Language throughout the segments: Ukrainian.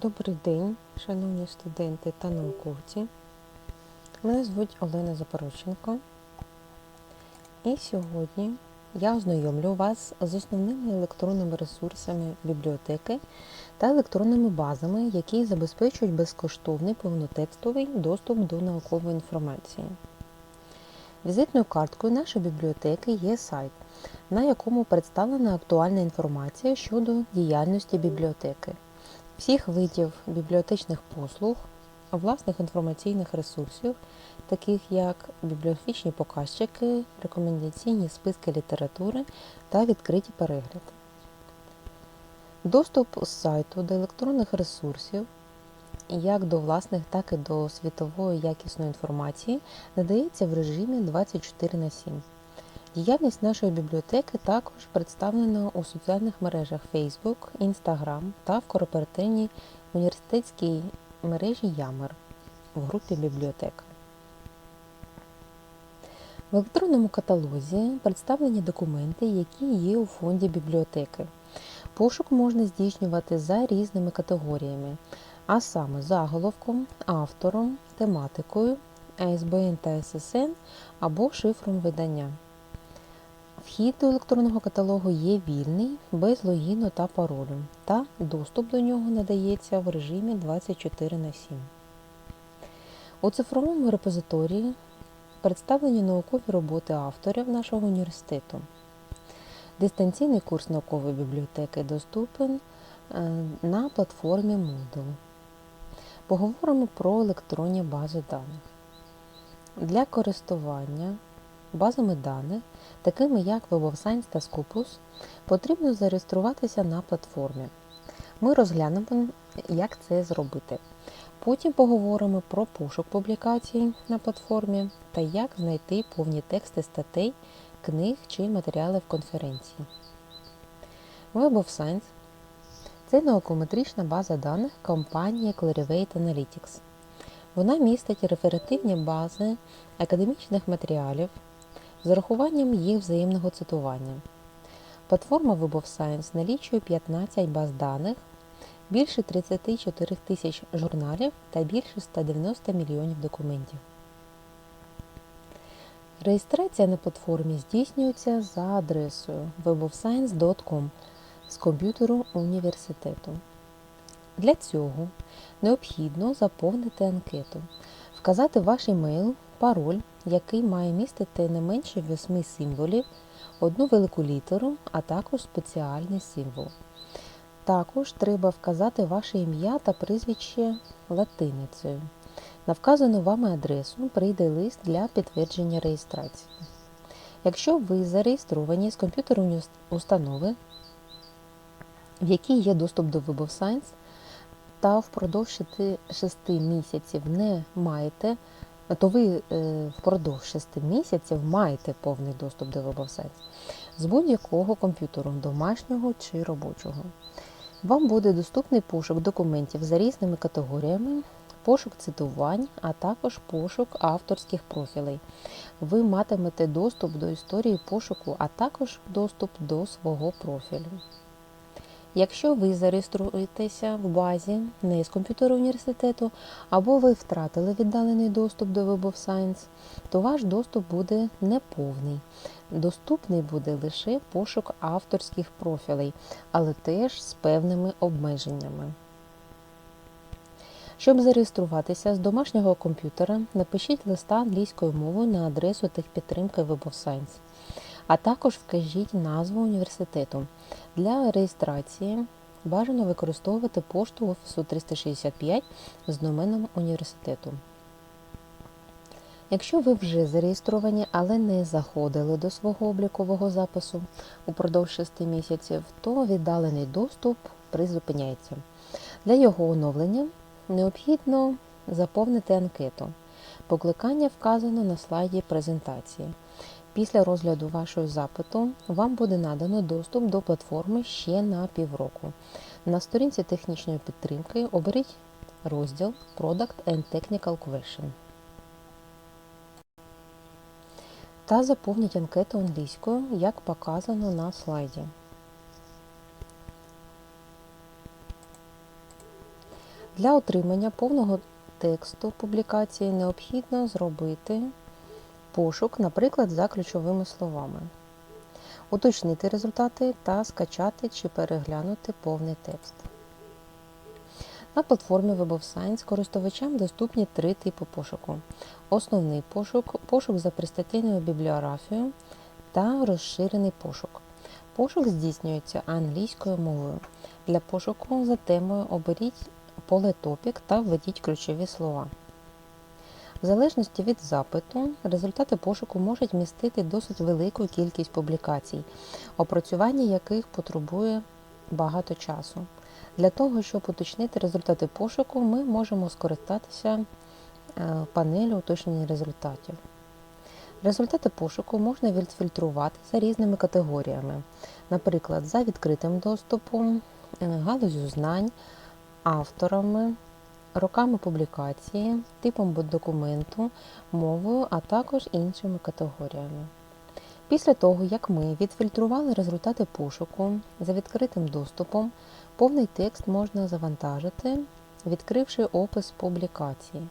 Добрий день, шановні студенти та науковці. Мене звуть Олена Запорощенко. І сьогодні я ознайомлю вас з основними електронними ресурсами бібліотеки та електронними базами, які забезпечують безкоштовний повнотекстовий доступ до наукової інформації. Візитною карткою нашої бібліотеки є сайт, на якому представлена актуальна інформація щодо діяльності бібліотеки всіх видів бібліотечних послуг, власних інформаційних ресурсів, таких як бібліографічні показчики, рекомендаційні списки літератури та відкриті перегляди. Доступ з сайту до електронних ресурсів, як до власних, так і до світової якісної інформації, надається в режимі 24 на 7. Діяльність нашої бібліотеки також представлена у соціальних мережах Facebook, Instagram та в корпоративній університетській мережі Ямер в групі бібліотека. В електронному каталозі представлені документи, які є у фонді бібліотеки. Пошук можна здійснювати за різними категоріями, а саме заголовком, автором, тематикою, АСБН та ССН або шифром видання. Вхід до електронного каталогу є вільний, без логіну та паролю, та доступ до нього надається в режимі 24 на 7. У цифровому репозиторії представлені наукові роботи авторів нашого університету. Дистанційний курс наукової бібліотеки доступен е, на платформі Moodle. Поговоримо про електронні бази даних. Для користування базами даних, такими як Web of Science та Scopus, потрібно зареєструватися на платформі. Ми розглянемо, як це зробити. Потім поговоримо про пошук публікацій на платформі та як знайти повні тексти статей, книг чи матеріалів конференції. Web of Science це наукометрична база даних компанії Clarivate Analytics. Вона містить реферативні бази академічних матеріалів з урахуванням їх взаємного цитування. Платформа Web of Science налічує 15 баз даних, більше 34 тисяч журналів та більше 190 мільйонів документів. Реєстрація на платформі здійснюється за адресою webofscience.com з комп'ютеру університету. Для цього необхідно заповнити анкету, вказати ваш емейл, пароль, який має містити не менше 8 символів, одну велику літеру, а також спеціальний символ. Також треба вказати ваше ім'я та прізвище латиницею. На вказану вами адресу прийде лист для підтвердження реєстрації. Якщо ви зареєстровані з комп'ютеру установи, в якій є доступ до Web of Science, та впродовж 6 місяців не маєте, то ви е, впродовж 6 місяців маєте повний доступ до Web з будь-якого комп'ютеру, домашнього чи робочого. Вам буде доступний пошук документів за різними категоріями, пошук цитувань, а також пошук авторських профілей. Ви матимете доступ до історії пошуку, а також доступ до свого профілю. Якщо ви зареєструєтеся в базі не з комп'ютера університету, або ви втратили віддалений доступ до Web of Science, то ваш доступ буде неповний. Доступний буде лише пошук авторських профілей, але теж з певними обмеженнями. Щоб зареєструватися з домашнього комп'ютера, напишіть листа англійською мовою на адресу техпідтримки Web of Science а також вкажіть назву університету. Для реєстрації бажано використовувати пошту Офісу 365 з доменом університету. Якщо ви вже зареєстровані, але не заходили до свого облікового запису упродовж 6 місяців, то віддалений доступ призупиняється. Для його оновлення необхідно заповнити анкету. Покликання вказано на слайді презентації. Після розгляду вашого запиту вам буде надано доступ до платформи ще на півроку. На сторінці технічної підтримки оберіть розділ Product and Technical Question та заповніть анкету англійською, як показано на слайді. Для отримання повного тексту публікації необхідно зробити пошук, наприклад, за ключовими словами, уточнити результати та скачати чи переглянути повний текст. На платформі Web of Science користувачам доступні три типи пошуку: основний пошук, пошук за пристатейною бібліографією та розширений пошук. Пошук здійснюється англійською мовою. Для пошуку за темою оберіть поле топік та введіть ключові слова. В залежності від запиту, результати пошуку можуть містити досить велику кількість публікацій, опрацювання яких потребує багато часу. Для того, щоб уточнити результати пошуку, ми можемо скористатися е, панелю уточнення результатів. Результати пошуку можна відфільтрувати за різними категоріями, наприклад, за відкритим доступом, е, галузю знань, авторами, роками публікації, типом документу, мовою, а також іншими категоріями. Після того, як ми відфільтрували результати пошуку за відкритим доступом, повний текст можна завантажити, відкривши опис публікації.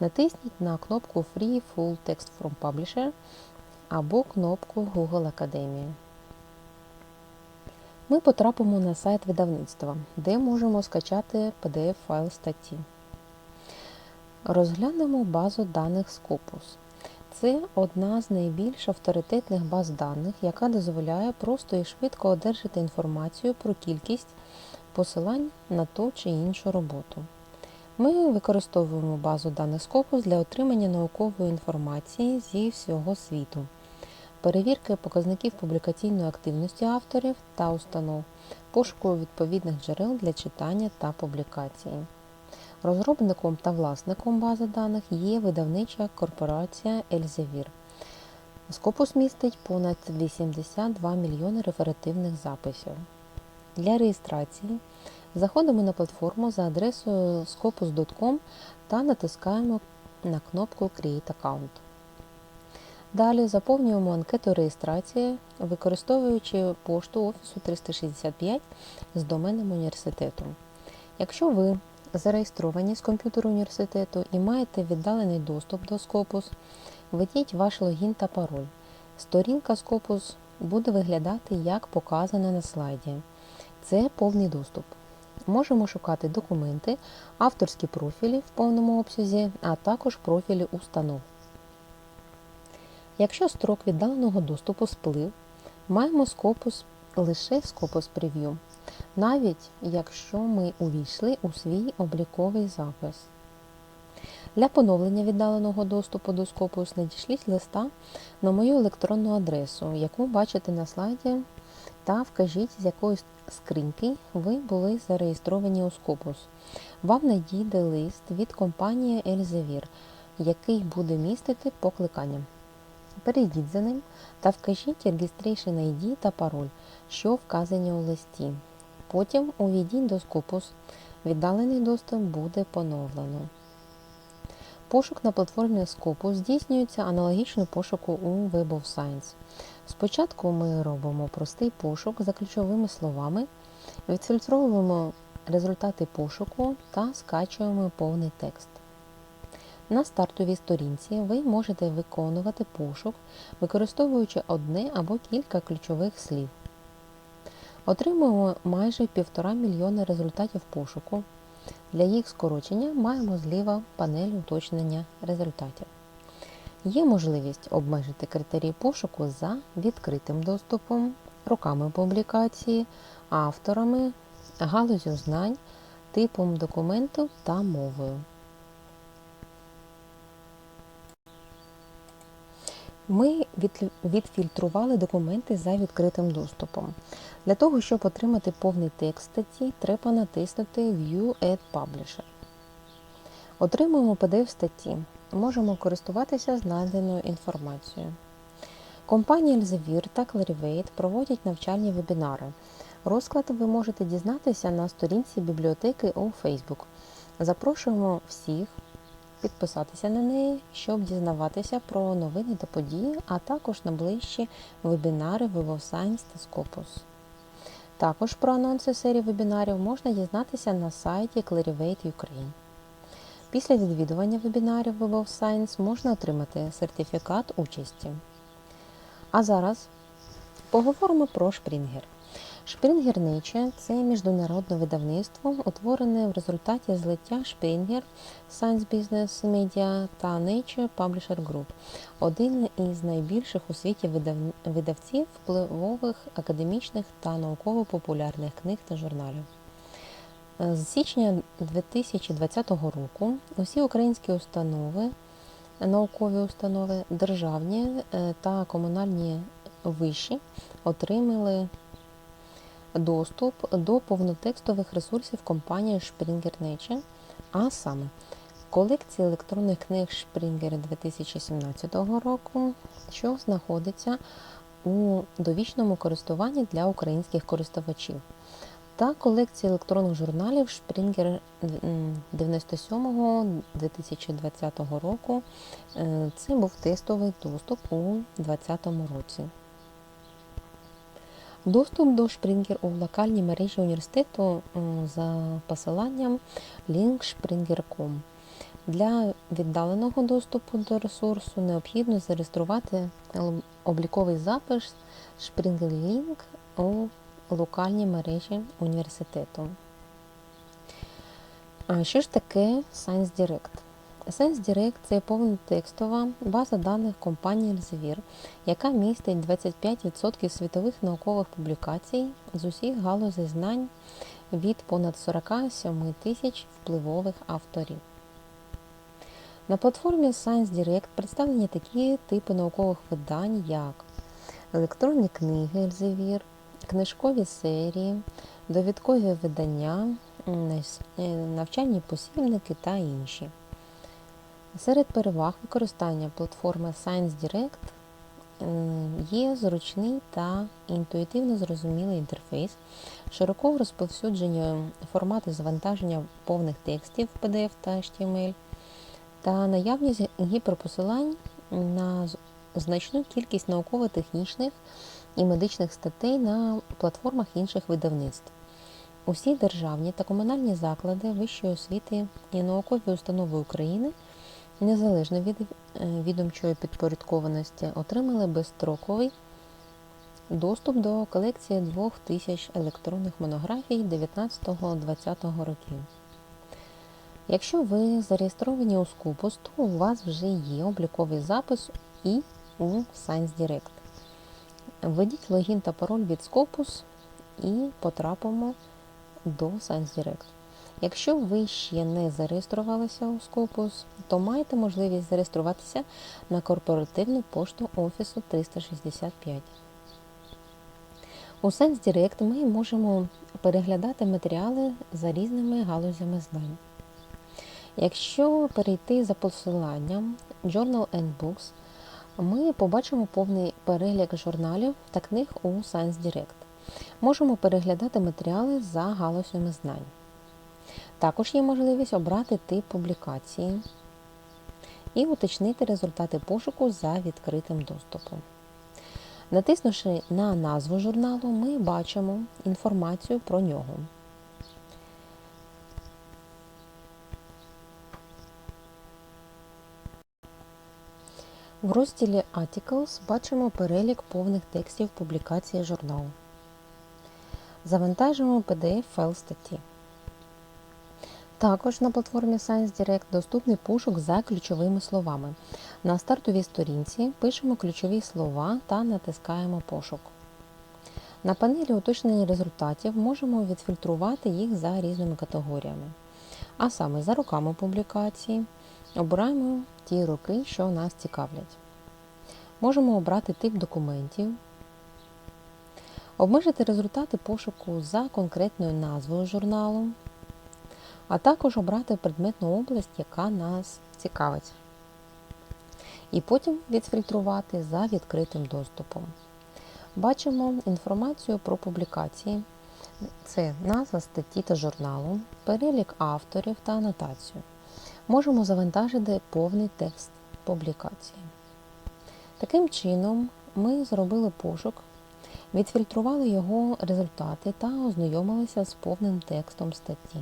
Натисніть на кнопку Free Full Text from Publisher або кнопку Google Академія. Ми потрапимо на сайт видавництва, де можемо скачати PDF-файл статті. Розглянемо базу даних Scopus. Це одна з найбільш авторитетних баз даних, яка дозволяє просто і швидко одержати інформацію про кількість посилань на ту чи іншу роботу. Ми використовуємо базу даних Scopus для отримання наукової інформації зі всього світу, перевірки показників публікаційної активності авторів та установ, пошуку відповідних джерел для читання та публікації. Розробником та власником бази даних є видавнича корпорація Elsevier. Scopus містить понад 82 мільйони реферативних записів. Для реєстрації заходимо на платформу за адресою scopus.com та натискаємо на кнопку Create Account. Далі заповнюємо анкету реєстрації, використовуючи пошту Офісу 365 з доменом університету. Якщо ви зареєстровані з комп'ютеру університету і маєте віддалений доступ до Scopus, введіть ваш логін та пароль. Сторінка Scopus буде виглядати як показано на слайді. Це повний доступ. Можемо шукати документи, авторські профілі в повному обсязі, а також профілі установ. Якщо строк віддаленого доступу сплив, маємо Scopus лише Scopus Preview, навіть якщо ми увійшли у свій обліковий запис. Для поновлення віддаленого доступу до Scopus надішліть листа на мою електронну адресу, яку бачите на слайді, та вкажіть, з якої скриньки ви були зареєстровані у Scopus. Вам надійде лист від компанії Elsevier, який буде містити покликання. Перейдіть за ним та вкажіть Registration ID та пароль, що вказані у листі. Потім увійдіть до Scopus. Віддалений доступ буде поновлено. Пошук на платформі Scopus здійснюється аналогічно пошуку у Web of Science. Спочатку ми робимо простий пошук за ключовими словами, відфільтровуємо результати пошуку та скачуємо повний текст. На стартовій сторінці ви можете виконувати пошук, використовуючи одне або кілька ключових слів. Отримуємо майже півтора мільйона результатів пошуку. Для їх скорочення маємо зліва панель уточнення результатів. Є можливість обмежити критерії пошуку за відкритим доступом, роками публікації, авторами, галузю знань, типом документу та мовою. Ми відфільтрували документи за відкритим доступом. Для того, щоб отримати повний текст статті, треба натиснути View Add Publisher. Отримуємо PDF статті. Можемо користуватися знайденою інформацією. Компанії Elsevier та Clarivate проводять навчальні вебінари. Розклад ви можете дізнатися на сторінці бібліотеки у Facebook. Запрошуємо всіх підписатися на неї, щоб дізнаватися про новини та події, а також на ближчі вебінари Science та Scopus. Також про анонси серії вебінарів можна дізнатися на сайті Clarivate Ukraine. Після відвідування вебінарів Web of Science можна отримати сертифікат участі. А зараз поговоримо про Шпрінгер. Шпрінгер Nature – це міжнародне видавництво, утворене в результаті злиття Шпрінгер Science Business Media та Nature Publisher Group, один із найбільших у світі видав- видавців впливових академічних та науково-популярних книг та журналів. З січня 2020 року усі українські установи, наукові установи, державні е, та комунальні виші отримали доступ до повнотекстових ресурсів компанії Springer Nature, а саме колекції електронних книг Springer 2017 року, що знаходиться у довічному користуванні для українських користувачів, та колекції електронних журналів Springer 97-2020 року. Е, Це був тестовий доступ у 2020 році. Доступ до Springer у локальній мережі університету за посиланням link.springer.com. Для віддаленого доступу до ресурсу необхідно зареєструвати обліковий запис Springer Link у локальній мережі університету. А що ж таке Science Direct? Direct – це повнотекстова база даних компанії Elsevier, яка містить 25% світових наукових публікацій з усіх галузей знань від понад 47 тисяч впливових авторів. На платформі Science Direct представлені такі типи наукових видань, як електронні книги Elsevier, книжкові серії, довідкові видання, навчальні посібники та інші. Серед переваг використання платформи Science Direct е, є зручний та інтуїтивно зрозумілий інтерфейс, широко розповсюджені формати завантаження повних текстів PDF та HTML, та наявність гіперпосилань на значну кількість науково-технічних і медичних статей на платформах інших видавництв. Усі державні та комунальні заклади вищої освіти і наукові установи України незалежно від е, відомчої підпорядкованості отримали безстроковий доступ до колекції двох тисяч електронних монографій 19-20 років. Якщо ви зареєстровані у Scopus, то у вас вже є обліковий запис і у Science Direct. Введіть логін та пароль від Scopus і потрапимо до Science Direct. Якщо ви ще не зареєструвалися у Scopus, то маєте можливість зареєструватися на корпоративну пошту Офісу 365. У Sense Direct ми можемо переглядати матеріали за різними галузями знань. Якщо перейти за посиланням Journal and Books, ми побачимо повний перелік журналів та книг у Science Direct. Можемо переглядати матеріали за галузями знань. Також є можливість обрати тип публікації і уточнити результати пошуку за відкритим доступом. Натиснувши на назву журналу, ми бачимо інформацію про нього. В розділі Articles бачимо перелік повних текстів публікації журналу. Завантажуємо PDF-файл статті. Також на платформі Science Direct доступний пошук за ключовими словами. На стартовій сторінці пишемо ключові слова та натискаємо пошук. На панелі уточнення результатів можемо відфільтрувати їх за різними категоріями. А саме за роками публікації обираємо ті роки, що нас цікавлять. Можемо обрати тип документів, обмежити результати пошуку за конкретною назвою журналу, а також обрати предметну область, яка нас цікавить. І потім відфільтрувати за відкритим доступом. Бачимо інформацію про публікації. Це назва статті та журналу, перелік авторів та анотацію. Можемо завантажити повний текст публікації. Таким чином, ми зробили пошук відфільтрували його результати та ознайомилися з повним текстом статті.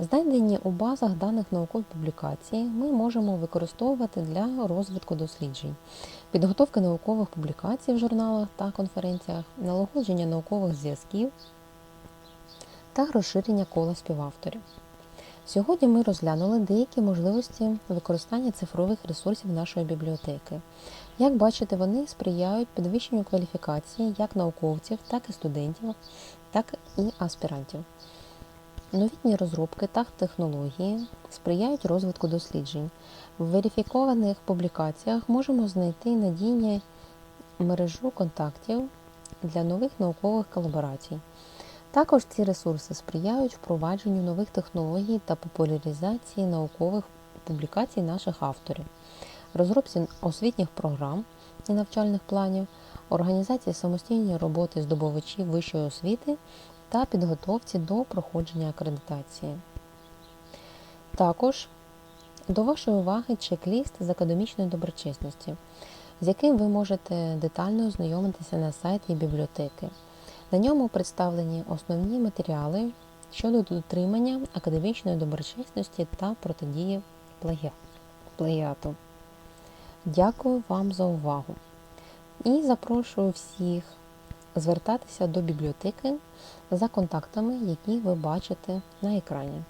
Знайдені у базах даних наукових публікацій ми можемо використовувати для розвитку досліджень, підготовки наукових публікацій в журналах та конференціях, налагодження наукових зв'язків та розширення кола співавторів. Сьогодні ми розглянули деякі можливості використання цифрових ресурсів нашої бібліотеки. Як бачите, вони сприяють підвищенню кваліфікації як науковців, так і студентів, так і аспірантів. Новітні розробки та технології сприяють розвитку досліджень. В верифікованих публікаціях можемо знайти надійні мережу контактів для нових наукових колаборацій. Також ці ресурси сприяють впровадженню нових технологій та популяризації наукових публікацій наших авторів, розробці освітніх програм і навчальних планів, організації самостійної роботи здобувачів вищої освіти та підготовці до проходження акредитації. Також до вашої уваги чек-ліст з академічної доброчесності, з яким ви можете детально ознайомитися на сайті бібліотеки. На ньому представлені основні матеріали щодо дотримання академічної доброчесності та протидії плагі- плагіату. Дякую вам за увагу і запрошую всіх звертатися до бібліотеки за контактами, які ви бачите на екрані.